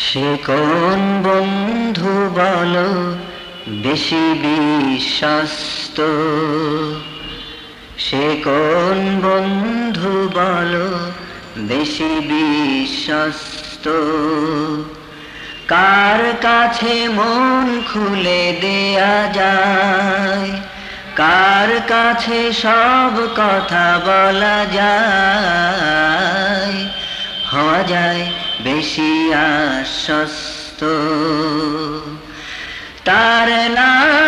সে কোন বন্ধু বলো বেশি বিশ্বস্ত? সে কোন বন্ধু বলো বেশি বিশ্বস্ত? কার কাছে মন খুলে দেয়া যায়? কার কাছে সব কথা বলা যায়? হওয়া যায় বেশি আশ্বস্ত। তার নাম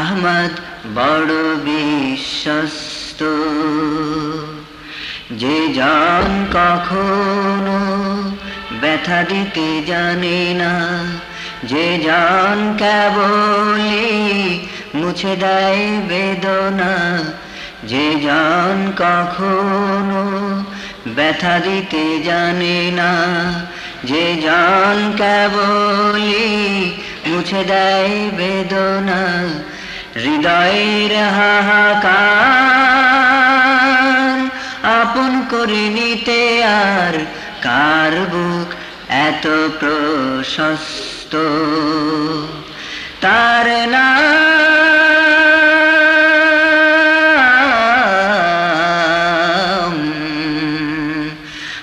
আহমদ বড় বিশ্বস্ত। যে জন কখনো ব্যথা দিতে জানে না, যে জন কেবলি মুছে দেয় বেদনা। যে জন কখনো ব্যথা দিতে জানে না। যে জন কেবলি মুছে দেয় বেদনা। হৃদয়ের হাহাকার আপন করে নিতে আর কার বুক এত প্রশস্ত? তার নাম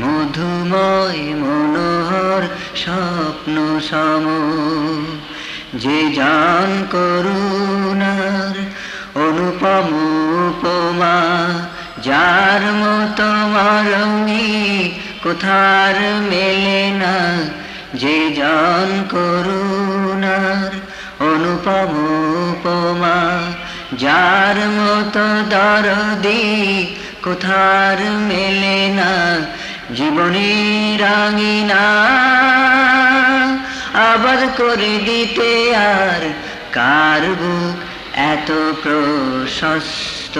মধুময় মনোহর স্বপ্ন সম। যে জান করুণার অনুপম উপমা, যার মতো মরণী কোথার মেলে না। যে জন করুণার অনুপম উপমা, যার মতো দরদি কোথার মেলে না। জীবনী রাঙিনা আবার করে দিতে আর কার বুক এত প্রশস্ত?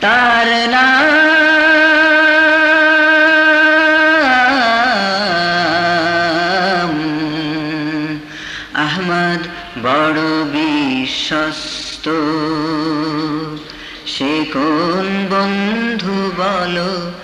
তার না আহমদ বড় বিশ্বস্ত। সে কোন বন্ধু বলো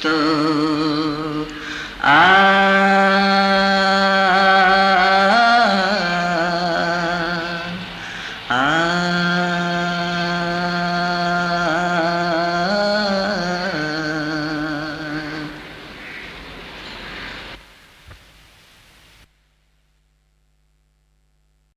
crystal. I